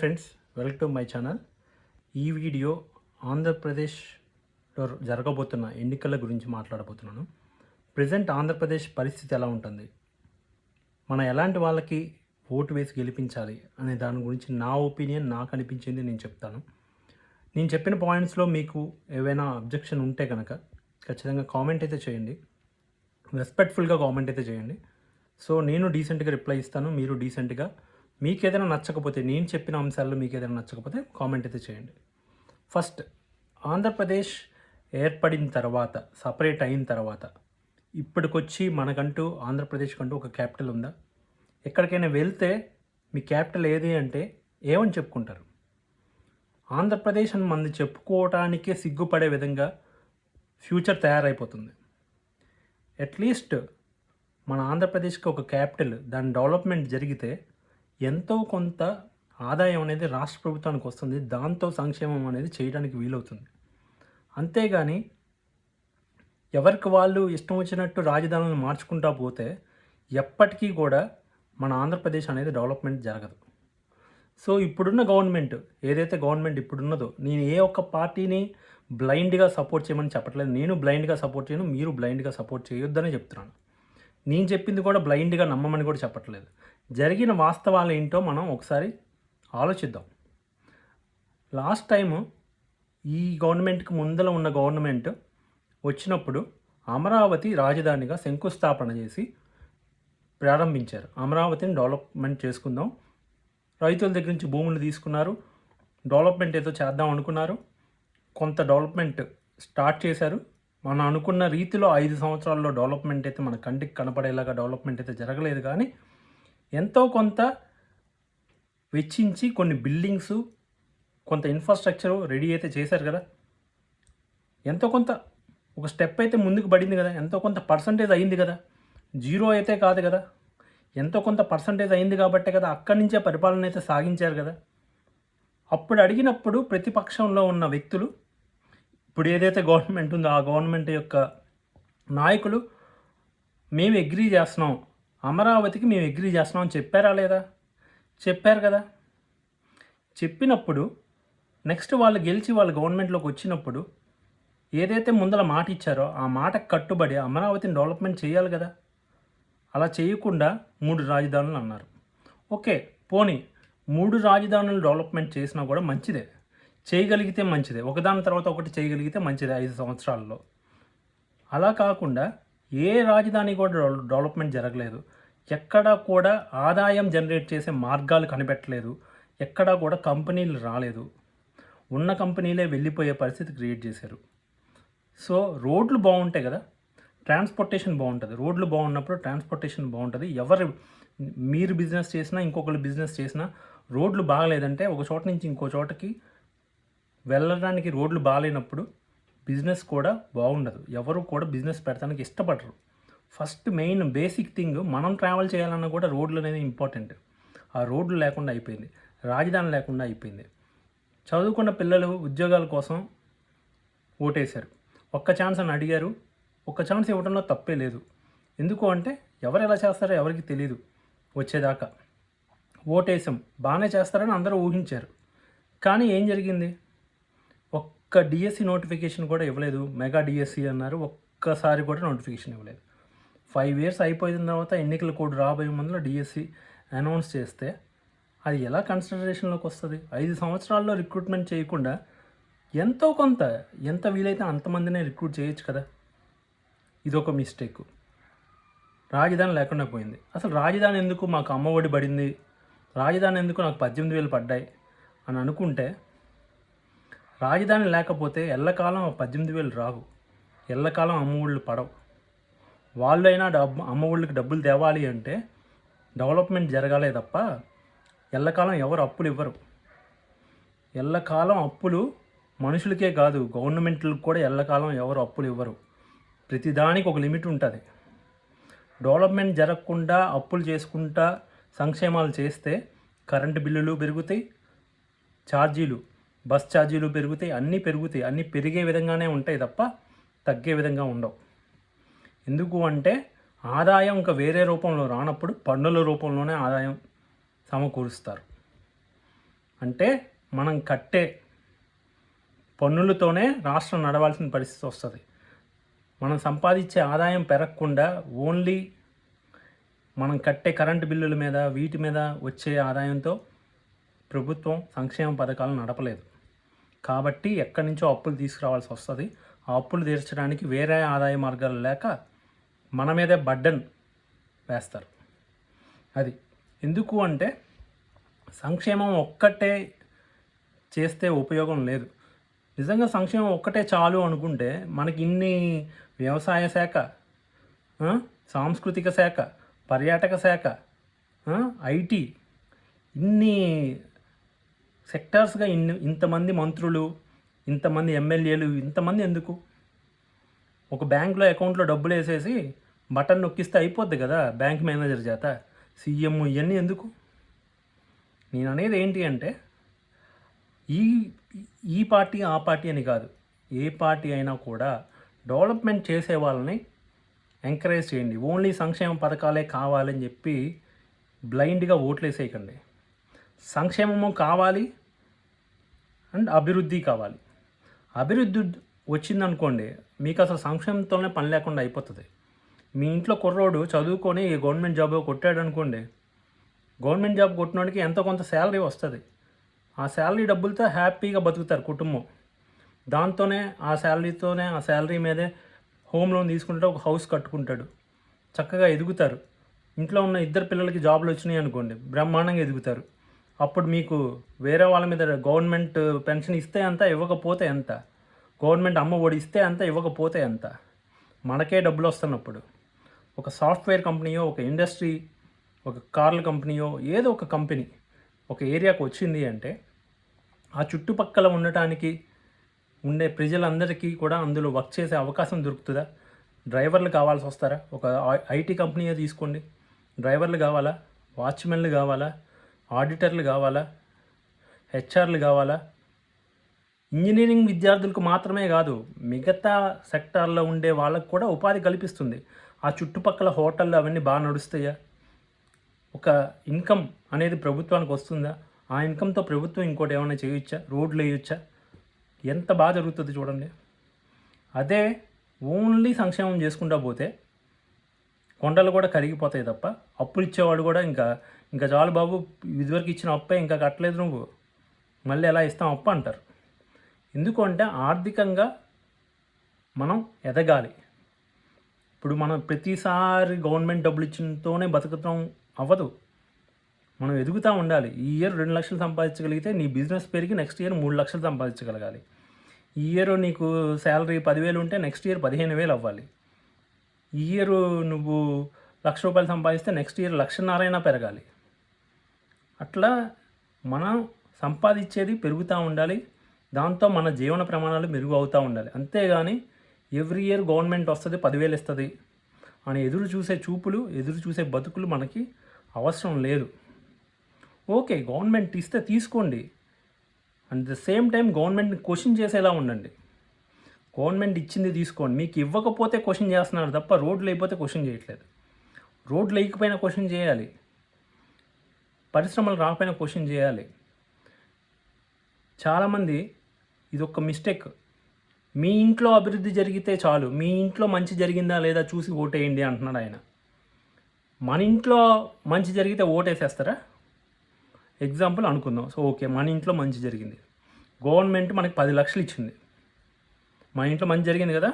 Friends welcome to my channel ఈ video ఆంధ్రప్రదేశ్లో జరగబోతున్న ఎన్నికల గురించి మాట్లాడబోతున్నాను. ప్రజెంట్ ఆంధ్రప్రదేశ్ పరిస్థితి ఎలా ఉంటుంది? మనం ఎలాంటి వాళ్ళకి ఓటు వేసి గెలిపించాలి అనే దాని గురించి నా ఒపీనియన్ నాకు అనిపించింది నేను చెప్తాను. నేను చెప్పిన పాయింట్స్లో మీకు ఏవైనా అబ్జెక్షన్ ఉంటే కనుక ఖచ్చితంగా కామెంట్ అయితే చేయండి. రెస్పెక్ట్ఫుల్గా కామెంట్ అయితే చేయండి. సో నేను డీసెంట్గా రిప్లై ఇస్తాను మీరు డీసెంట్గా మీకు ఏదైనా నచ్చకపోతే నేను చెప్పిన అంశాల్లో మీకు ఏదైనా నచ్చకపోతే కామెంట్ అయితే చేయండి. ఫస్ట్ ఆంధ్రప్రదేశ్ ఏర్పడిన తర్వాత సపరేట్ అయిన తర్వాత ఇప్పటికొచ్చి మనకంటూ ఆంధ్రప్రదేశ్ కంటూ ఒక క్యాపిటల్ ఉందా? ఎక్కడికైనా వెళ్తే మీ క్యాపిటల్ ఏది అంటే ఏమని చెప్పుకుంటారు? ఆంధ్రప్రదేశ్ అని మంది చెప్పుకోవటానికే సిగ్గుపడే విధంగా ఫ్యూచర్ తయారైపోతుంది. అట్లీస్ట్ మన ఆంధ్రప్రదేశ్కి ఒక క్యాపిటల్ దాని డెవలప్మెంట్ జరిగితే ఎంతో కొంత ఆదాయం అనేది రాష్ట్ర ప్రభుత్వానికి వస్తుంది. దాంతో సంక్షేమం అనేది చేయడానికి వీలవుతుంది. అంతేగాని ఎవరికి వాళ్ళు ఇష్టం వచ్చినట్టు రాజధానులను మార్చుకుంటా పోతే ఎప్పటికీ కూడా మన ఆంధ్రప్రదేశ్ అనేది డెవలప్మెంట్ జరగదు. సో ఇప్పుడున్న గవర్నమెంట్ ఏదైతే గవర్నమెంట్ ఇప్పుడున్నదో నేను ఏ ఒక్క పార్టీని బ్లైండ్గా సపోర్ట్ చేయమని చెప్పట్లేదు. నేను బ్లైండ్గా సపోర్ట్ చేయను మీరు బ్లైండ్గా సపోర్ట్ చేయొద్దని చెప్తున్నాను. నేను చెప్పింది కూడా బ్లైండ్గా నమ్మమని కూడా చెప్పట్లేదు. జరిగిన వాస్తవాలు ఏంటో మనం ఒకసారి ఆలోచిద్దాం. లాస్ట్ టైము ఈ గవర్నమెంట్కి ముందల ఉన్న గవర్నమెంట్ వచ్చినప్పుడు అమరావతి రాజధానిగా శంకుస్థాపన చేసి ప్రారంభించారు. అమరావతిని డెవలప్మెంట్ చేసుకుందాం. రైతుల దగ్గర నుంచి భూములు తీసుకున్నారు. డెవలప్మెంట్ ఏదో చేద్దాం అనుకున్నారు. కొంత డెవలప్మెంట్ స్టార్ట్ చేశారు. మనం అనుకున్న రీతిలో ఐదు సంవత్సరాల్లో డెవలప్మెంట్ అయితే మన కంటికి కనపడేలాగా డెవలప్మెంట్ అయితే జరగలేదు. కానీ ఎంతో కొంత వెచ్చించి కొన్ని బిల్డింగ్స్ కొంత ఇన్ఫ్రాస్ట్రక్చర్ రెడీ అయితే చేశారు కదా. ఎంతో కొంత ఒక స్టెప్ అయితే ముందుకు పడింది కదా. ఎంతో కొంత పర్సంటేజ్ అయింది కదా. జీరో అయితే కాదు కదా. ఎంతో కొంత పర్సంటేజ్ అయింది కాబట్టే కదా అక్కడి నుంచే పరిపాలన అయితే సాగించారు కదా. అప్పుడు అడిగినప్పుడు ప్రతిపక్షంలో ఉన్న వ్యక్తులు ఇప్పుడు ఏదైతే గవర్నమెంట్ ఉందో ఆ గవర్నమెంట్ యొక్క నాయకులు మేము అగ్రీ చేస్తున్నాం. అమరావతికి మేము అగ్రీ చేస్తున్నాం అని చెప్పారా లేదా? చెప్పారు కదా. చెప్పినప్పుడు నెక్స్ట్ వాళ్ళు గెలిచి వాళ్ళ గవర్నమెంట్లోకి వచ్చినప్పుడు ఏదైతే ముందల మాట ఇచ్చారో ఆ మాటకు కట్టుబడి అమరావతిని డెవలప్మెంట్ చేయాలి కదా. అలా చేయకుండా మూడు రాజధానులు అన్నారు. ఓకే పోనీ మూడు రాజధానులు డెవలప్మెంట్ చేసినా కూడా మంచిదే. చేయగలిగితే మంచిదే. ఒకదాని తర్వాత ఒకటి చేయగలిగితే మంచిదే ఐదు సంవత్సరాల్లో. అలా కాకుండా ఏ రాజధాని కూడా డెవలప్మెంట్ జరగలేదు. ఎక్కడా కూడా ఆదాయం జనరేట్ చేసే మార్గాలు కనిపెట్టలేదు. ఎక్కడా కూడా కంపెనీలు రాలేదు. ఉన్న కంపెనీలే వెళ్ళిపోయే పరిస్థితి క్రియేట్ చేశారు. సో రోడ్లు బాగుంటాయి కదా? ట్రాన్స్పోర్టేషన్ బాగుంటుంది. రోడ్లు బాగున్నప్పుడు ట్రాన్స్పోర్టేషన్ బాగుంటుంది. ఎవరు మీరు బిజినెస్ చేసినా ఇంకొకరు బిజినెస్ చేసినా రోడ్లు బాగలేదంటే ఒక చోట నుంచి ఇంకో చోటకి వెళ్ళడానికి రోడ్లు బాగాలేనప్పుడు బిజినెస్ కూడా బాగుండదు. ఎవరు కూడా బిజినెస్ పెడతానికి ఇష్టపడరు. ఫస్ట్ మెయిన్ బేసిక్ థింగ్ మనం ట్రావెల్ చేయాలన్నా కూడా రోడ్లు అనేది ఇంపార్టెంట్. ఆ రోడ్లు లేకుండా అయిపోయింది. రాజధాని లేకుండా అయిపోయింది. చదువుకున్న పిల్లలు ఉద్యోగాల కోసం ఓటేశారు. ఒక్క ఛాన్స్ అని అడిగారు. ఒక్క ఛాన్స్ ఇవ్వడంలో తప్పే లేదు. ఎందుకు అంటే ఎవరు ఎలా చేస్తారో ఎవరికి తెలియదు వచ్చేదాకా ఓటేసాం బాగానే చేస్తారని అందరూ ఊహించారు. కానీ ఏం జరిగింది? ఒక్క డిఎస్సి నోటిఫికేషన్ కూడా ఇవ్వలేదు. మెగా డిఎస్సి అన్నారు. ఒక్కసారి కూడా నోటిఫికేషన్ ఇవ్వలేదు. ఫైవ్ ఇయర్స్ అయిపోయిన తర్వాత ఎన్నికల కోడ్ రాబోయే ముందులో డిఎస్సి అనౌన్స్ చేస్తే అది ఎలా కన్సిడరేషన్లోకి వస్తుంది? ఐదు సంవత్సరాల్లో రిక్రూట్మెంట్ చేయకుండా ఎంతో కొంత ఎంత వీలైతే అంతమందినే రిక్రూట్ చేయొచ్చు కదా? ఇదొక మిస్టేక్ రాజధాని లేకుండా పోయింది. అసలు రాజధాని ఎందుకు మాకు అమ్మఒడి పడింది? రాజధాని ఎందుకు నాకు పద్దెనిమిది వేలు పడ్డాయి? అని అనుకుంటే రాజధాని లేకపోతే ఎల్లకాలం పద్దెనిమిది వేలు రావు. ఎల్లకాలం అమ్మఒళ్ళు పడవు. వాళ్ళైనా డబ్బు అమ్మఒళ్ళకి డబ్బులు తేవాలి అంటే డెవలప్మెంట్ జరగాలే తప్ప ఎల్లకాలం ఎవరు అప్పులు ఇవ్వరు. ఎల్లకాలం అప్పులు మనుషులకే కాదు గవర్నమెంట్లకు కూడా ఎల్లకాలం ఎవరు అప్పులు ఇవ్వరు. ప్రతిదానికి ఒక లిమిట్ ఉంటుంది. డెవలప్మెంట్ జరగకుండా అప్పులు చేసుకుంటా సంక్షేమాలు చేస్తే కరెంటు బిల్లులు పెరుగుతాయి ఛార్జీలు బస్ ఛార్జీలు పెరుగుతాయి అన్నీ పెరుగుతాయి అన్నీ పెరిగే విధంగానే ఉంటాయి తప్ప తగ్గే విధంగా ఉండవు. ఎందుకు అంటే ఆదాయం ఇంకా వేరే రూపంలో రానప్పుడు పన్నుల రూపంలోనే ఆదాయం సమకూరుస్తారు. అంటే మనం కట్టే పన్నులతోనే రాష్ట్రం నడవాల్సిన పరిస్థితి వస్తుంది. మనం సంపాదించే ఆదాయం పెరగకుండా ఓన్లీ మనం కట్టే కరెంటు బిల్లుల మీద వీటి మీద వచ్చే ఆదాయంతో ప్రభుత్వం సంక్షేమ పథకాలు నడపలేదు. కాబట్టి ఎక్కడి నుంచో అప్పులు తీసుకురావాల్సి వస్తుంది. ఆ అప్పులు తీర్చడానికి వేరే ఆదాయ మార్గాలు లేక మన మీదే బడ్డన్ వేస్తారు. అది ఎందుకు అంటే సంక్షేమం ఒక్కటే చేస్తే ఉపయోగం లేదు. నిజంగా సంక్షేమం ఒక్కటే చాలు అనుకుంటే మనకి ఇన్ని వ్యవసాయ శాఖ సాంస్కృతిక శాఖ పర్యాటక శాఖ ఐటీ ఇన్ని సెక్టార్స్గా ఇన్ని ఇంతమంది మంత్రులు ఇంతమంది ఎమ్మెల్యేలు ఇంతమంది ఎందుకు? ఒక బ్యాంక్లో అకౌంట్లో డబ్బులు వేసేసి బటన్ నొక్కిస్తే అయిపోద్ది కదా బ్యాంక్ మేనేజర్ చేత. సీఎం ఇవన్నీ ఎందుకు? నేను అనేది ఏంటి అంటే ఈ ఈ పార్టీ ఆ పార్టీ అని కాదు. ఏ పార్టీ అయినా కూడా డెవలప్మెంట్ చేసే వాళ్ళని ఎంకరేజ్ చేయండి. ఓన్లీ సంక్షేమ పథకాలే కావాలని చెప్పి బ్లైండ్గా ఓట్లేసేయకండి. సంక్షేమము కావాలి అండ్ అభివృద్ధి కావాలి. అభివృద్ధి వచ్చిందనుకోండి మీకు అసలు సంక్షేమంతోనే పని లేకుండా అయిపోతుంది. మీ ఇంట్లో కుర్రోడు చదువుకొని గవర్నమెంట్ జాబ్ కొట్టాడు అనుకోండి గవర్నమెంట్ జాబ్ కొట్టినోడికి ఎంతో కొంత శాలరీ వస్తుంది. ఆ శాలరీ డబ్బులతో హ్యాపీగా బతుకుతారు కుటుంబం. దాంతోనే ఆ శాలరీతోనే ఆ శాలరీ మీదే హోమ్ లోన్ తీసుకుంటే ఒక హౌస్ కట్టుకుంటాడు. చక్కగా ఎదుగుతారు. ఇంట్లో ఉన్న ఇద్దరు పిల్లలకి జాబ్లు వచ్చినాయి అనుకోండి బ్రహ్మాండంగా ఎదుగుతారు. అప్పుడు మీకు వేరే వాళ్ళ మీద గవర్నమెంట్ పెన్షన్ ఇస్తే అంత ఇవ్వకపోతే ఎంత? గవర్నమెంట్ అమ్మ ఒడి ఇస్తే అంత ఇవ్వకపోతే ఎంత? మనకే డబ్బులు వస్తున్నప్పుడు ఒక సాఫ్ట్వేర్ కంపెనీయో ఒక ఇండస్ట్రీ ఒక కార్ల కంపెనీయో ఏదో ఒక కంపెనీ ఒక ఏరియాకు వచ్చింది అంటే ఆ చుట్టుపక్కల ఉండటానికి ఉండే ప్రజలందరికీ కూడా అందులో వర్క్ చేసే అవకాశం దొరుకుతుందా? డ్రైవర్లు కావాల్సి వస్తారా? ఒక ఐటీ కంపెనీయే తీసుకోండి. డ్రైవర్లు కావాలా? వాచ్మెన్లు కావాలా? ఆడిటర్లు కావాలా? హెచ్ఆర్లు కావాలా? ఇంజనీరింగ్ విద్యార్థులకు మాత్రమే కాదు మిగతా సెక్టార్లో ఉండే వాళ్ళకు కూడా ఉపాధి కల్పిస్తుంది. ఆ చుట్టుపక్కల హోటళ్ళు అవన్నీ బాగా నడుస్తాయా? ఒక ఇన్కమ్ అనేది ప్రభుత్వానికి వస్తుందా? ఆ ఇన్కమ్తో ప్రభుత్వం ఇంకోటి ఏమైనా చేయొచ్చా? రోడ్లు వేయొచ్చా? ఎంత బాగా జరుగుతుంది చూడండి. అదే ఓన్లీ సంక్షేమం చేసుకుంటా పోతే కొండలు కూడా కరిగిపోతాయి తప్ప అప్పులు ఇచ్చేవాడు కూడా ఇంకా ఇంకా చాలు బాబు ఇదివరకు ఇచ్చిన అప్పే ఇంకా కట్టలేదు నువ్వు. మళ్ళీ ఎలా ఇస్తాం అప్పు అంటారు. ఎందుకంటే ఆర్థికంగా మనం ఎదగాలి. ఇప్పుడు మనం ప్రతిసారి గవర్నమెంట్ డబ్బులు ఇచ్చినతోనే బతుకుతాం అవ్వదు. మనం ఎదుగుతూ ఉండాలి. ఈ ఇయర్ రెండు లక్షలు సంపాదించగలిగితే నీ బిజినెస్ పెరిగి నెక్స్ట్ ఇయర్ మూడు లక్షలు సంపాదించగలగాలి. ఈ ఇయర్ నీకు శాలరీ పదివేలు ఉంటే నెక్స్ట్ ఇయర్ పదిహేను వేలు అవ్వాలి. ఈ ఇయర్ నువ్వు లక్ష రూపాయలు సంపాదిస్తే నెక్స్ట్ ఇయర్ లక్షన్నరైనా పెరగాలి. అట్లా మనం సంపాదించేది పెరుగుతూ ఉండాలి. దాంతో మన జీవన ప్రమాణాలు మెరుగు అవుతూ ఉండాలి. అంతేగాని ఎవ్రీ ఇయర్ గవర్నమెంట్ వస్తుంది పదివేలు ఇస్తుంది అని ఎదురు చూసే చూపులు ఎదురు చూసే బతుకులు మనకి అవసరం లేదు. ఓకే గవర్నమెంట్ ఇస్తే తీసుకోండి. అట్ ద సేమ్ టైం గవర్నమెంట్ని క్వశ్చన్ చేసేలా ఉండండి. గవర్నమెంట్ ఇచ్చింది తీసుకోండి. మీకు ఇవ్వకపోతే క్వశ్చన్ చేస్తున్నారు తప్ప రోడ్లు అయిపోతే క్వశ్చన్ చేయట్లేదు. రోడ్లు వేయకపోయినా క్వశ్చన్ చేయాలి. పరిశ్రమలు రాకపోయినా క్వశ్చన్ చేయాలి. చాలామంది ఇది ఒక మిస్టేక్. మీ ఇంట్లో అభివృద్ధి జరిగితే చాలు మీ ఇంట్లో మంచి జరిగిందా లేదా చూసి ఓటేయండి అంటున్నాడు ఆయన. మన ఇంట్లో మంచి జరిగితే ఓటేసేస్తారా? ఎగ్జాంపుల్ అనుకుందాం. సో ఓకే మన ఇంట్లో మంచి జరిగింది. గవర్నమెంట్ మనకి పది లక్షలు ఇచ్చింది. మన ఇంట్లో మంచి జరిగింది కదా?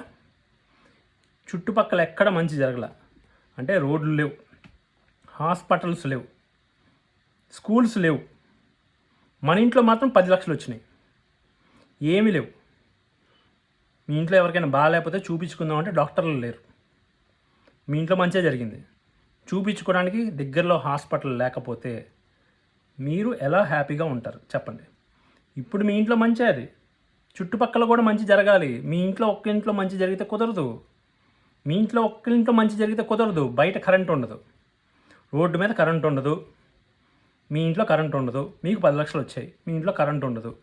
చుట్టుపక్కల ఎక్కడ మంచి జరగల? అంటే రోడ్లు లేవు. హాస్పిటల్స్ లేవు. స్కూల్స్ లేవు. మన ఇంట్లో మాత్రం పది లక్షలు వచ్చినాయి. ఏమీ లేవు. మీ ఇంట్లో ఎవరికైనా బాగాలేకపోతే చూపించుకుందాం అంటే డాక్టర్లు లేరు. మీ ఇంట్లో మంచిగా జరిగింది. చూపించుకోవడానికి దగ్గరలో హాస్పిటల్ లేకపోతే మీరు ఎలా హ్యాపీగా ఉంటారు? చెప్పండి. ఇప్పుడు మీ ఇంట్లో మంచి అది. చుట్టుపక్కల కూడా మంచి జరగాలి. మీ ఇంట్లో ఒక్క ఇంట్లో మంచి జరిగితే కుదరదు. మీ ఇంట్లో ఒక్క ఇంట్లో మంచి జరిగితే కుదరదు. బయట కరెంట్ ఉండదు. రోడ్డు మీద కరెంట్ ఉండదు. మీ ఇంట్లో కరెంట్ ఉండదు. మీకు పది లక్షలు వచ్చాయి. మీ ఇంట్లో కరెంట్ ఉండదు.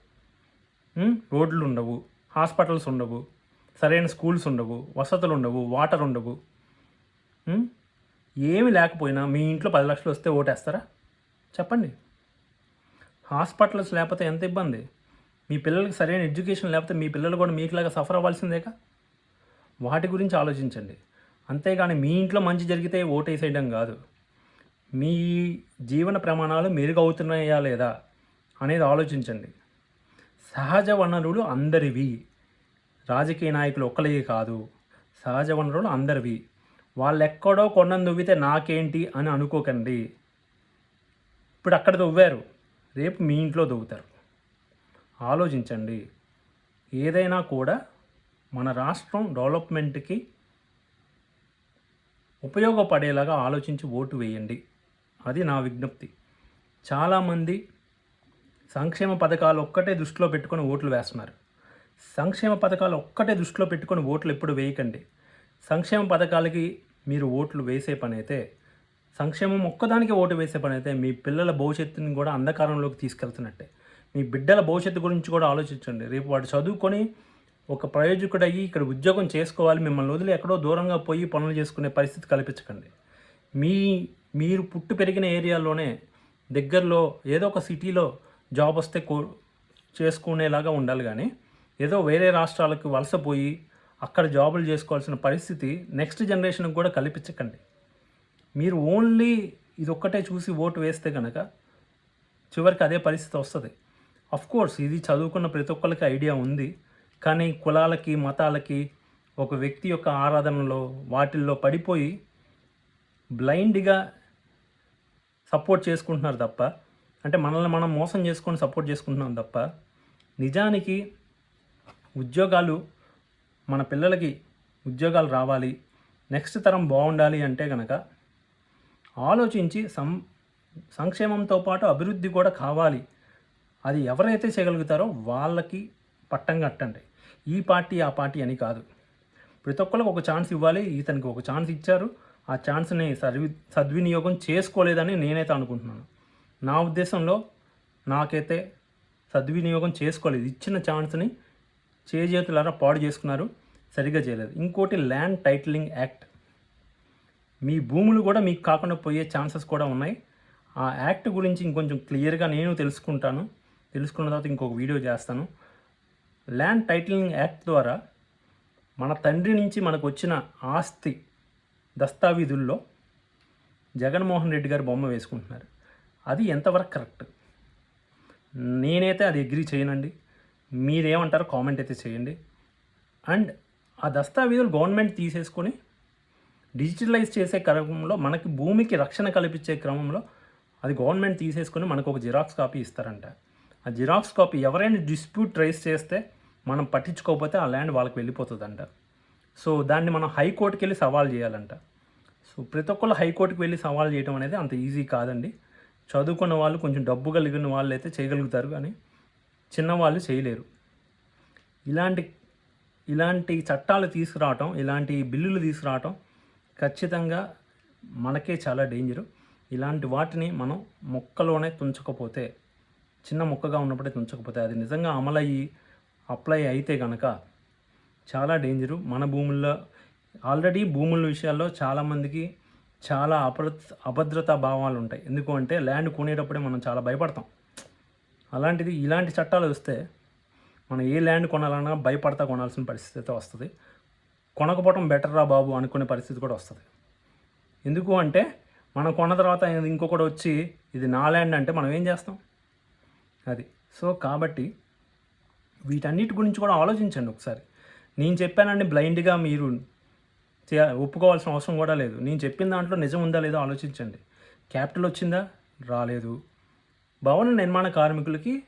రోడ్లు ఉండవు. హాస్పిటల్స్ ఉండవు. సరైన స్కూల్స్ ఉండవు. వసతులు ఉండవు. వాటర్ ఉండవు. ఏమి లేకపోయినా మీ ఇంట్లో పది లక్షలు వస్తే ఓటేస్తారా? చెప్పండి. హాస్పిటల్స్ లేకపోతే ఎంత ఇబ్బంది? మీ పిల్లలకి సరైన ఎడ్యుకేషన్ లేకపోతే మీ పిల్లలు కూడా మీకులాగా సఫర్ అవ్వాల్సిందేగా? వాటి గురించి ఆలోచించండి. అంతేగాని మీ ఇంట్లో మంచి జరిగితే ఓటేసేయడం కాదు. మీ జీవన ప్రమాణాలు మెరుగవుతున్నాయా లేదా అనేది ఆలోచించండి. సహజ వనరులు అందరివి. రాజకీయ నాయకులు ఒక్కలే కాదు. సహజ వనరులు అందరివి. వాళ్ళు ఎక్కడో కొండను దువ్వితే నాకేంటి అని అనుకోకండి. ఇప్పుడు అక్కడ దువ్వారు. రేపు మీ ఇంట్లో దువ్వుతారు. ఆలోచించండి. ఏదైనా కూడా మన రాష్ట్రం డెవలప్మెంట్కి ఉపయోగపడేలాగా ఆలోచించి ఓటు వేయండి. అది నా విజ్ఞప్తి. చాలామంది సంక్షేమ పథకాలు ఒక్కటే దృష్టిలో పెట్టుకొని ఓట్లు వేస్తున్నారు. సంక్షేమ పథకాలు ఒక్కటే దృష్టిలో పెట్టుకొని ఓట్లు ఎప్పుడు వేయకండి. సంక్షేమ పథకాలకి మీరు ఓట్లు వేసే పని అయితే సంక్షేమం ఒక్కదానికి ఓటు వేసే పని అయితే మీ పిల్లల భవిష్యత్తుని కూడా అంధకారంలోకి తీసుకెళ్తున్నట్టే. మీ బిడ్డల భవిష్యత్తు గురించి కూడా ఆలోచించండి. రేపు వాడు చదువుకొని ఒక ప్రయోజకుడయ్యి ఇక్కడ ఉద్యోగం చేసుకోవాలి మిమ్మల్ని వదిలి ఎక్కడో దూరంగా పోయి పనులు చేసుకునే పరిస్థితి కల్పించకండి. మీ మీరు పుట్టి పెరిగిన ఏరియాలోనే దగ్గరలో ఏదో ఒక సిటీలో జాబ్ వస్తే కో చేసుకునేలాగా ఉండాలి కానీ ఏదో వేరే రాష్ట్రాలకు వలసపోయి అక్కడ జాబులు చేసుకోవాల్సిన పరిస్థితి నెక్స్ట్ జనరేషన్కి కూడా కల్పించకండి. మీరు ఓన్లీ ఇది ఒక్కటే చూసి ఓటు వేస్తే కనుక చివరికి అదే పరిస్థితి వస్తుంది. కోర్స్ ఇది చదువుకున్న ప్రతి ఒక్కరికి ఐడియా ఉంది కానీ కులాలకి మతాలకి ఒక వ్యక్తి యొక్క ఆరాధనలో వాటిల్లో పడిపోయి బ్లైండ్గా సపోర్ట్ చేసుకుంటున్నారు తప్ప అంటే మనల్ని మనం మోసం చేసుకొని సపోర్ట్ చేసుకుంటున్నాం తప్ప నిజానికి ఉద్యోగాలు మన పిల్లలకి ఉద్యోగాలు రావాలి నెక్స్ట్ తరం బాగుండాలి అంటే కనుక ఆలోచించి సం సంక్షేమంతో పాటు అభివృద్ధి కూడా కావాలి. అది ఎవరైతే చేయగలుగుతారో వాళ్ళకి పట్టం కట్టండి. ఈ పార్టీ ఆ పార్టీ అని కాదు. ప్రతి ఒక్కరికి ఒక ఛాన్స్ ఇవ్వాలి ఇతనికి ఒక ఛాన్స్ ఇచ్చారు ఆ ఛాన్స్ని సద్వి సద్వినియోగం చేసుకోలేదని నేనైతే అనుకుంటున్నాను. నా ఉద్దేశంలో నాకైతే సద్వినియోగం చేసుకోలేదు. ఇచ్చిన ఛాన్స్ని చేజేతులారా పాడు చేసుకున్నారు సరిగ్గా చేయలేదు. ఇంకోటి ల్యాండ్ టైటిలింగ్ యాక్ట్. మీ భూములు కూడా మీకు కాకుండా పోయే ఛాన్సెస్ కూడా ఉన్నాయి. ఆ యాక్ట్ గురించి ఇంకొంచెం క్లియర్గా నేను తెలుసుకుంటాను. తెలుసుకున్న తర్వాత ఇంకొక వీడియో చేస్తాను. ల్యాండ్ టైటిలింగ్ యాక్ట్ ద్వారా మన తండ్రి నుంచి మనకు వచ్చిన ఆస్తి దస్తావీధుల్లో జగన్మోహన్ రెడ్డి గారు బొమ్మ వేసుకుంటున్నారు. అది ఎంతవరకు కరెక్ట్? నేనైతే అది అగ్రి చేయనండి. మీరేమంటారో కామెంట్ అయితే చేయండి. అండ్ ఆ దస్తావేజులు గవర్నమెంట్ తీసేసుకొని డిజిటలైజ్ చేసే క్రమంలో మనకి భూమికి రక్షణ కల్పించే క్రమంలో అది గవర్నమెంట్ తీసేసుకొని మనకు ఒక జిరాక్స్ కాపీ ఇస్తారంట. ఆ జిరాక్స్ కాపీ ఎవరైనా డిస్ప్యూట్ ట్రేస్ చేస్తే మనం పట్టించుకోకపోతే ఆ ల్యాండ్ వాళ్ళకి వెళ్ళిపోతుందంట. సో దాన్ని మనం హైకోర్టుకి వెళ్ళి సవాల్ చేయాలంట. సో ప్రతి ఒక్కళ్ళు హైకోర్టుకి వెళ్ళి సవాల్ చేయడం అనేది అంత ఈజీ కాదండి. చదువుకున్న వాళ్ళు కొంచెం డబ్బు కలిగిన వాళ్ళు అయితే చేయగలుగుతారు కానీ చిన్నవాళ్ళు చేయలేరు. ఇలాంటి ఇలాంటి చట్టాలు తీసుకురావటం ఇలాంటి బిల్లులు తీసుకురావటం ఖచ్చితంగా మనకే చాలా డేంజరు. ఇలాంటి వాటిని మనం మొక్కలోనే తుంచకపోతే చిన్న మొక్కగా ఉన్నప్పుడే తుంచకపోతే అది నిజంగా అమలయ్యి అప్లై అయితే కనుక చాలా డేంజరు. మన భూముల్లో ఆల్రెడీ భూముల విషయాల్లో చాలామందికి చాలా అప్ర అభద్రతా భావాలు ఉంటాయి. ఎందుకు అంటే ల్యాండ్ కొనేటప్పుడే మనం చాలా భయపడతాం. అలాంటిది ఇలాంటి చట్టాలు వస్తే మనం ఏ ల్యాండ్ కొనాలన్నా భయపడతా కొనాల్సిన పరిస్థితి అయితే వస్తుంది. కొనకపోవడం బెటర్ రా బాబు అనుకునే పరిస్థితి కూడా వస్తుంది. ఎందుకు అంటే మనం కొన్న తర్వాత ఇంకొకటి వచ్చి ఇది నా ల్యాండ్ అంటే మనం ఏం చేస్తాం? అది. సో కాబట్టి వీటన్నిటి గురించి కూడా ఆలోచించండి ఒకసారి. నేను చెప్పానండి బ్లైండ్గా మీరు చే ఒప్పుకోవాల్సిన అవసరం కూడా లేదు. నేను చెప్పిన దాంట్లో నిజం ఉందా లేదో ఆలోచించండి. క్యాపిటల్ వచ్చిందా? రాలేదు. భవన నిర్మాణ కార్మికులకి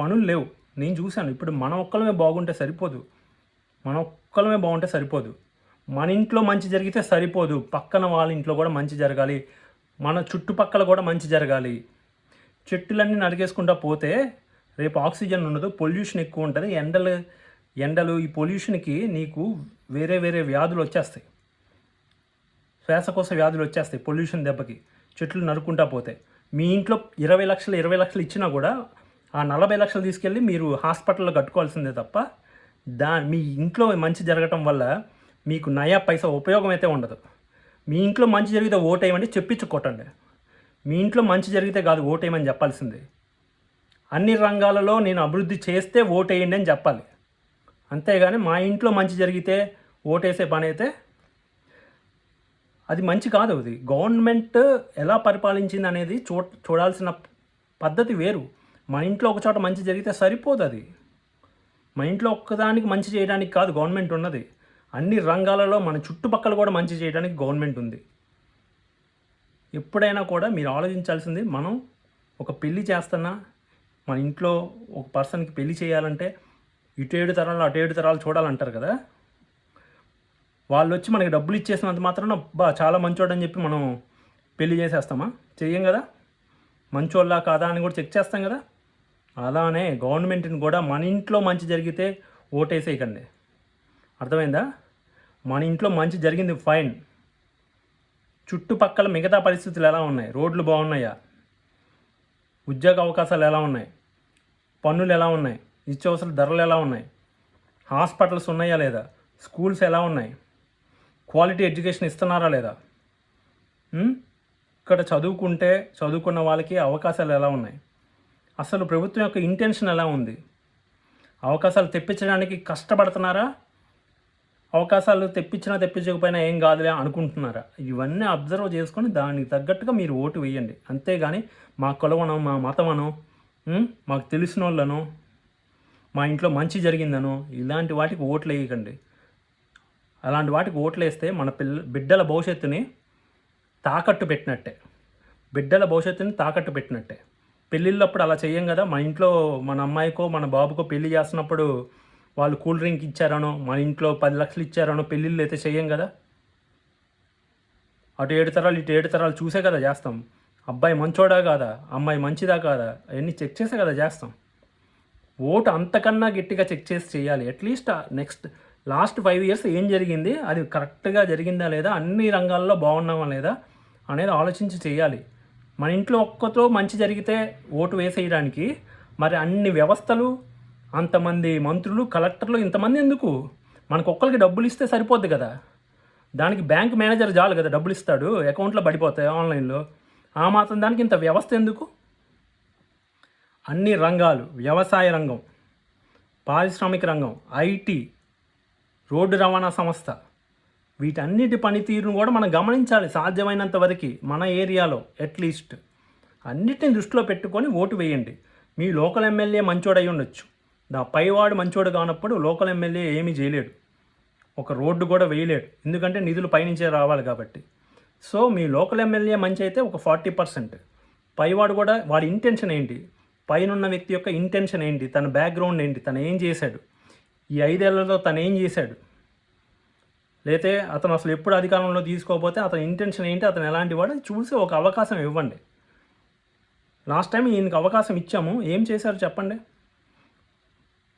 పనులు లేవు. నేను చూశాను. ఇప్పుడు మన ఒక్కలమే బాగుంటే సరిపోదు. మన ఒక్కలమే బాగుంటే సరిపోదు. మన ఇంట్లో మంచి జరిగితే సరిపోదు. పక్కన వాళ్ళ ఇంట్లో కూడా మంచి జరగాలి. మన చుట్టుపక్కల కూడా మంచి జరగాలి. చెట్టులన్నీ నరికేసుకుంటా పోతే రేపు ఆక్సిజన్ ఉండదు. పొల్యూషన్ ఎక్కువ ఉంటుంది. ఎండలు ఎండలు ఈ పొల్యూషన్కి నీకు వేరే వేరే వ్యాధులు వచ్చేస్తాయి. శ్వాసకోశ వ్యాధులు వచ్చేస్తాయి పొల్యూషన్ దెబ్బకి. చెట్లు నరుక్కుంటా పోతే. మీ ఇంట్లో ఇరవై లక్షలు ఇరవై లక్షలు ఇచ్చినా కూడా ఆ నలభై లక్షలు తీసుకెళ్ళి మీరు హాస్పిటల్లో కట్టుకోవాల్సిందే తప్ప దా మీ ఇంట్లో మంచి జరగటం వల్ల మీకు నయా పైసా ఉపయోగం అయితే ఉండదు. మీ ఇంట్లో మంచి జరిగితే ఓటేయమని చెప్పించు కొట్టండి. మీ ఇంట్లో మంచి జరిగితే కాదు ఓటేయమని చెప్పాల్సిందే. అన్ని రంగాలలో నేను అభివృద్ధి చేస్తే ఓటేయండి అని చెప్పాలి. అంతేగాని మా ఇంట్లో మంచి జరిగితే ఓటేసే పని అయితే అది మంచి కాదు అది. గవర్నమెంట్ ఎలా పరిపాలించింది అనేది చూ చూడాల్సిన పద్ధతి వేరు. మన ఇంట్లో ఒక చోట మంచి జరిగితే సరిపోదు అది. మన ఇంట్లో ఒక్కదానికి మంచి చేయడానికి కాదు గవర్నమెంట్ ఉన్నది. అన్ని రంగాలలో మన చుట్టుపక్కల కూడా మంచి చేయడానికి గవర్నమెంట్ ఉంది. ఎప్పుడైనా కూడా మీరు ఆలోచించాల్సింది మనం ఒక పెళ్ళి చేస్తున్నా మన ఇంట్లో ఒక పర్సన్కి పెళ్ళి చేయాలంటే ఇటు ఏడు తరాలు అటు ఏడు తరాలు చూడాలంటారు కదా? వాళ్ళు వచ్చి మనకి డబ్బులు ఇచ్చేసినంత మాత్రాన బా చాలా మంచోడు అని చెప్పి మనం పెళ్ళి చేసేస్తామా? చెయ్యం కదా? మంచోళ్ళా కాదా అని కూడా చెక్ చేస్తాం కదా? అలానే గవర్నమెంట్ని కూడా మన ఇంట్లో మంచి జరిగితే ఓటేసేయకండి. అర్థమైందా? మన ఇంట్లో మంచి జరిగింది ఫైన్. చుట్టుపక్కల మిగతా పరిస్థితులు ఎలా ఉన్నాయి? రోడ్లు బాగున్నాయా? ఉద్యోగ అవకాశాలు ఎలా ఉన్నాయి? పన్నులు ఎలా ఉన్నాయి? నిత్యావసర ధరలు ఎలా ఉన్నాయి? హాస్పిటల్స్ ఉన్నాయా లేదా? స్కూల్స్ ఎలా ఉన్నాయి? క్వాలిటీ ఎడ్యుకేషన్ ఇస్తున్నారా లేదా? ఇక్కడ చదువుకుంటే చదువుకున్న వాళ్ళకి అవకాశాలు ఎలా ఉన్నాయి? అసలు ప్రభుత్వం యొక్క ఇంటెన్షన్ ఎలా ఉంది? అవకాశాలు తెప్పించడానికి కష్టపడుతున్నారా? అవకాశాలు తెప్పించినా తెప్పించకపోయినా ఏం కాదులే అనుకుంటున్నారా? ఇవన్నీ అబ్జర్వ్ చేసుకొని దానికి తగ్గట్టుగా మీరు ఓటు వేయండి. అంతేగాని మా కులవనో మా మతమనో మాకు తెలిసిన వాళ్ళను మా ఇంట్లో మంచి జరిగిందనో ఇలాంటి వాటికి ఓట్లు వేయకండి అలాంటి వాటికి ఓట్లు వేస్తే మన పిల్ల బిడ్డల భవిష్యత్తుని తాకట్టు పెట్టినట్టే. బిడ్డల భవిష్యత్తుని తాకట్టు పెట్టినట్టే. పెళ్ళిళ్ళప్పుడు అలా చెయ్యం కదా మన ఇంట్లో మన అమ్మాయికో మన బాబుకో పెళ్ళి చేస్తున్నప్పుడు వాళ్ళు కూల్ డ్రింక్ ఇచ్చారనో మన ఇంట్లో పది లక్షలు ఇచ్చారనో పెళ్ళిళ్ళు అయితే చెయ్యం కదా. అటు ఏడు తరాలు ఇటు ఏడు తరాలు చూసే కదా చేస్తాం. అబ్బాయి మంచోడా కాదా? అమ్మాయి మంచిదా కాదా? అవన్నీ చెక్ చేసే కదా చేస్తాం. ఓటు అంతకన్నా గట్టిగా చెక్ చేసి చేయాలి. At least next last five years ఏం జరిగింది? అది కరెక్ట్గా జరిగిందా లేదా? అన్ని రంగాల్లో బాగున్నామా లేదా? అనేది ఆలోచించి చేయాలి. మన ఇంట్లో ఒక్కతో మంచి జరిగితే ఓటు వేసేయడానికి మరి అన్ని వ్యవస్థలు అంతమంది మంత్రులు కలెక్టర్లు ఇంతమంది ఎందుకు? మనకు ఒక్కరికి డబ్బులు ఇస్తే సరిపోద్ది కదా. దానికి బ్యాంక్ మేనేజర్ చాలు కదా డబ్బులు ఇస్తాడు. అకౌంట్లో పడిపోతాయి ఆన్లైన్లో. ఆ మాత్రం దానికి ఇంత వ్యవస్థ ఎందుకు? అన్ని రంగాలు వ్యవసాయ రంగం పారిశ్రామిక రంగం ఐటీ రోడ్డు రవాణా సంస్థ వీటన్నిటి పనితీరును కూడా మనం గమనించాలి సాధ్యమైనంత వరకు మన ఏరియాలో అట్లీస్ట్ అన్నిటిని దృష్టిలో పెట్టుకొని ఓటు వేయండి. మీ లోకల్ ఎమ్మెల్యే మంచోడై ఉండొచ్చు. దా పైవాడు మంచోడు కానప్పుడు లోకల్ ఎమ్మెల్యే ఏమీ చేయలేడు. ఒక రోడ్డు కూడా వేయలేడు. ఎందుకంటే నిధులు పైనుంచే రావాలి కాబట్టి. సో మీ లోకల్ ఎమ్మెల్యే మంచి అయితే ఒక ఫార్టీ పర్సెంట్. పైవాడు కూడా వాడి ఇంటెన్షన్ ఏంటి? పైనున్న వ్యక్తి యొక్క ఇంటెన్షన్ ఏంటి? తన బ్యాక్గ్రౌండ్ ఏంటి? తను ఏం చేశాడు? ఈ ఐదేళ్ళలో తను ఏం చేశాడు? లేతే అతను అసలు ఎప్పుడు అధికారంలో తీసుకోకపోతే అతని ఇంటెన్షన్ ఏంటి? అతను ఎలాంటి వాడు? చూసి ఒక అవకాశం ఇవ్వండి. లాస్ట్ టైం ఈయనకి అవకాశం ఇచ్చాము. ఏం చేశారు చెప్పండి?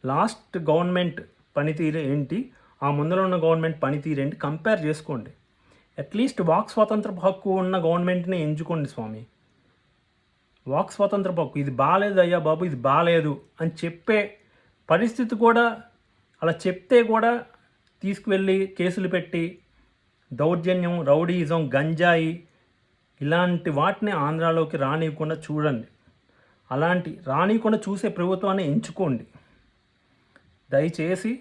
లాస్ట్ గవర్నమెంట్ పనితీరు ఏంటి? ఆ ముందర ఉన్న గవర్నమెంట్ పనితీరు ఏంటి? కంపేర్ చేసుకోండి. అట్లీస్ట్ వాక్ స్వాతంత్ర హక్కు ఉన్న గవర్నమెంట్ని ఎంచుకోండి స్వామి. వాక్ స్వాతంత్ర హక్కు ఇది బాగాలేదు అయ్యా బాబు ఇది బాగాలేదు అని చెప్పే పరిస్థితి కూడా అలా చెప్తే కూడా తీసుకువెళ్ళి కేసులు పెట్టి దౌర్జన్యం రౌడీయిజం గంజాయి ఇలాంటి వాటిని ఆంధ్రాలోకి రానివ్వకుండా చూడండి. అలాంటి రానివ్వకుండా చూసే ప్రభుత్వాన్ని ఎంచుకోండి. దయచేసి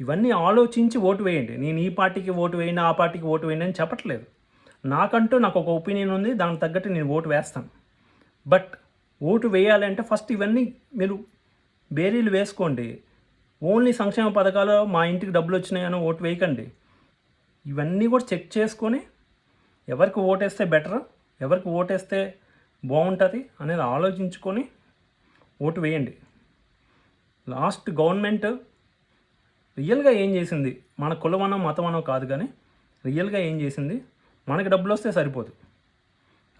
ఇవన్నీ ఆలోచించి ఓటు వేయండి. నేను ఈ పార్టీకి ఓటు వేయండి ఆ పార్టీకి ఓటు వేయండి అని చెప్పట్లేదు. నాకంటూ నాకు ఒక ఒపీనియన్ ఉంది దానికి తగ్గట్టు నేను ఓటు వేస్తాను. బట్ ఓటు వేయాలంటే ఫస్ట్ ఇవన్నీ మీరు బేరీలు వేసుకోండి. ఓన్లీ సంక్షేమ పథకాలు మా ఇంటికి డబ్బులు వచ్చినాయని ఓటు వేయకండి. ఇవన్నీ కూడా చెక్ చేసుకొని ఎవరికి ఓటేస్తే బెటర్ ఎవరికి ఓటేస్తే బాగుంటుంది అనేది ఆలోచించుకొని ఓటు వేయండి. లాస్ట్ గవర్నమెంట్ రియల్గా ఏం చేసింది? మన కులమనో మతమనో కాదు కానీ రియల్గా ఏం చేసింది? మనకి డబ్బులు వస్తే సరిపోదు.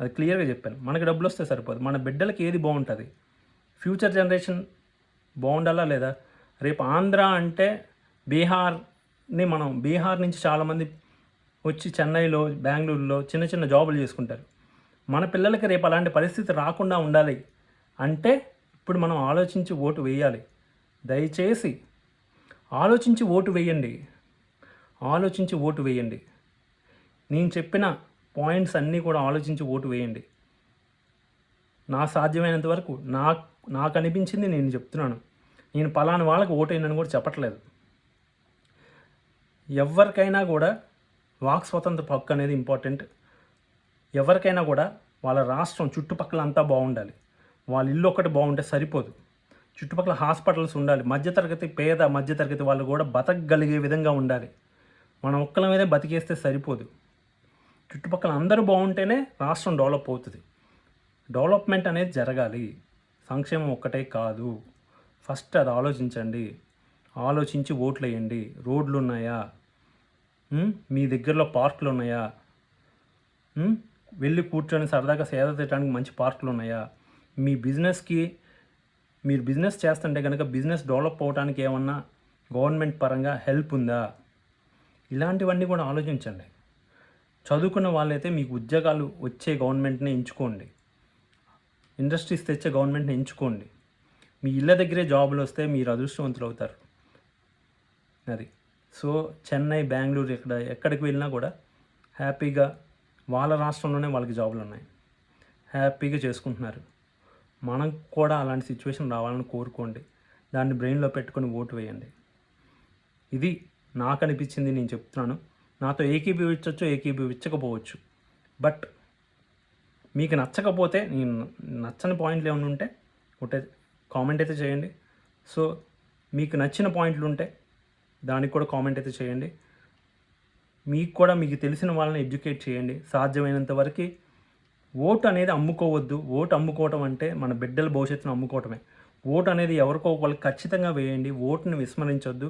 అది క్లియర్గా చెప్పాను. మనకి డబ్బులు వస్తే సరిపోదు. మన బిడ్డలకి ఏది బాగుంటుంది? ఫ్యూచర్ జనరేషన్ బాగుండాలా లేదా? రేపు ఆంధ్ర అంటే బీహార్ని మనం బీహార్ నుంచి చాలామంది వచ్చి చెన్నైలో బెంగళూరులో చిన్న చిన్న జాబులు చేసుకుంటారు. మన పిల్లలకి రేపు అలాంటి పరిస్థితి రాకుండా ఉండాలి అంటే ఇప్పుడు మనం ఆలోచించి ఓటు వేయాలి. దయచేసి ఆలోచించి ఓటు వేయండి. ఆలోచించి ఓటు వేయండి. నేను చెప్పిన పాయింట్స్ అన్నీ కూడా ఆలోచించి ఓటు వేయండి. నా సాధ్యమైనంత వరకు నా నాకు అనిపించింది నేను చెప్తున్నాను. నేను పలానా వాళ్ళకి ఓటైనని కూడా చెప్పట్లేదు. ఎవరికైనా కూడా వాక్ స్వతంత్ర హక్కు అనేది ఇంపార్టెంట్. ఎవరికైనా కూడా వాళ్ళ రాష్ట్రం చుట్టుపక్కల అంతా బాగుండాలి. వాళ్ళ ఇల్లు ఒకటి బాగుంటే సరిపోదు. చుట్టుపక్కల హాస్పిటల్స్ ఉండాలి. మధ్యతరగతి పేద మధ్యతరగతి వాళ్ళు కూడా బతకగలిగే విధంగా ఉండాలి. మనం ఒక్కల మీదే బతికేస్తే సరిపోదు. చుట్టుపక్కల అందరూ బాగుంటేనే రాష్ట్రం డెవలప్ అవుతుంది. డెవలప్మెంట్ అనేది జరగాలి. సంక్షేమం ఒక్కటే కాదు. ఫస్ట్ అది ఆలోచించండి. ఆలోచించి ఓట్లు వేయండి రోడ్లు ఉన్నాయా మీ దగ్గరలో పార్కులు ఉన్నాయా వెళ్ళి కూర్చొని సరదాగా సేద తీయడానికి మంచి పార్కులు ఉన్నాయా మీ బిజినెస్కి మీరు బిజినెస్ చేస్తుంటే కనుక బిజినెస్ డెవలప్ అవడానికి ఏమన్నా గవర్నమెంట్ పరంగా హెల్ప్ ఉందా? ఇలాంటివన్నీ కూడా ఆలోచించండి. చదువుకున్న వాళ్ళైతే మీకు ఉద్యోగాలు వచ్చే గవర్నమెంట్ని ఎంచుకోండి. ఇండస్ట్రీస్ తెచ్చే గవర్నమెంట్ని ఎంచుకోండి. మీ ఇళ్ళ దగ్గరే జాబులు వస్తే మీరు అదృష్టవంతులు అవుతారు అది. సో చెన్నై బెంగళూరు ఇక్కడ ఎక్కడికి వెళ్ళినా కూడా హ్యాపీగా వాళ్ళ రాష్ట్రంలోనే వాళ్ళకి జాబులు ఉన్నాయి. హ్యాపీగా చేసుకుంటున్నారు. మనం కూడా అలాంటి సిచ్యువేషన్ రావాలని కోరుకోండి. దాన్ని బ్రెయిన్లో పెట్టుకొని ఓటు వేయండి. ఇది నాకు అనిపించింది నేను చెప్తున్నాను. నాతో ఏకీభవించవచ్చు ఏకీభవించకపోవచ్చు. బట్ మీకు నచ్చకపోతే నేను నచ్చని పాయింట్లు ఏమైనా ఉంటే ఒకటే కామెంట్ అయితే చేయండి. సో మీకు నచ్చిన పాయింట్లు ఉంటే దానికి కూడా కామెంట్ అయితే చేయండి. మీకు కూడా మీకు తెలిసిన వాళ్ళని ఎడ్యుకేట్ చేయండి. సాధ్యమైనంత వరకు ఓటు అనేది అమ్ముకోవద్దు. ఓటు అమ్ముకోవటం అంటే మన బిడ్డల భవిష్యత్తును అమ్ముకోవటమే. ఓటు అనేది ఎవరికో వాళ్ళకి ఖచ్చితంగా వేయండి. ఓటుని విస్మరించొద్దు.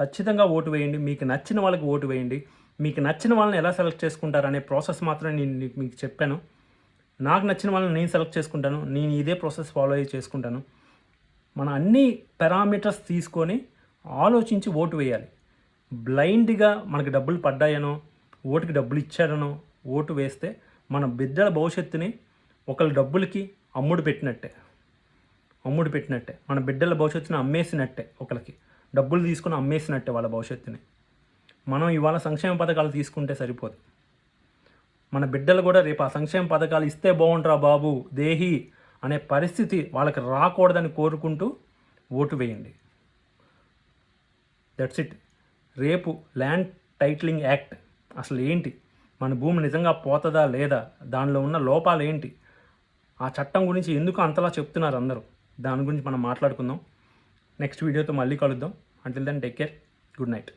ఖచ్చితంగా ఓటు వేయండి. మీకు నచ్చిన వాళ్ళకి ఓటు వేయండి. మీకు నచ్చిన వాళ్ళని ఎలా సెలెక్ట్ చేసుకుంటారు అనే ప్రాసెస్ మాత్రం నేను మీకు చెప్పాను. నాకు నచ్చిన వాళ్ళని నేను సెలెక్ట్ చేసుకుంటాను. నేను ఇదే ప్రాసెస్ ఫాలో అయ్యి చేసుకుంటాను. మన అన్ని పారామీటర్స్ తీసుకొని ఆలోచించి ఓటు వేయాలి. బ్లైండ్గా మనకి డబ్బులు పడ్డాయనో ఓటుకి డబ్బులు ఇచ్చాడనో ఓటు వేస్తే మన బిడ్డల భవిష్యత్తుని ఒకళ్ళ డబ్బులకి అమ్ముడు పెట్టినట్టే. అమ్ముడు పెట్టినట్టే. మన బిడ్డల భవిష్యత్తుని అమ్మేసినట్టే ఒకరికి డబ్బులు తీసుకుని అమ్మేసినట్టే వాళ్ళ భవిష్యత్తుని. మనం ఇవాళ సంక్షేమ పథకాలు తీసుకుంటే సరిపోదు. మన బిడ్డలు కూడా రేపు ఆ సంక్షేమ పథకాలు ఇస్తే బాగుంటారా బాబు దేహి అనే పరిస్థితి వాళ్ళకి రాకూడదని కోరుకుంటూ ఓటు వేయండి. దట్స్ ఇట్ రేపు ల్యాండ్ టైటిలింగ్ యాక్ట్ అసలు ఏంటి? మన భూమి నిజంగా పోతుందా లేదా? దానిలో ఉన్న లోపాలు ఏంటి? ఆ చట్టం గురించి ఎందుకు అంతలా చెప్తున్నారు అందరూ? దాని గురించి మనం మాట్లాడుకుందాం. నెక్స్ట్ వీడియోతో మళ్ళీ కలుద్దాం. Until then take care good night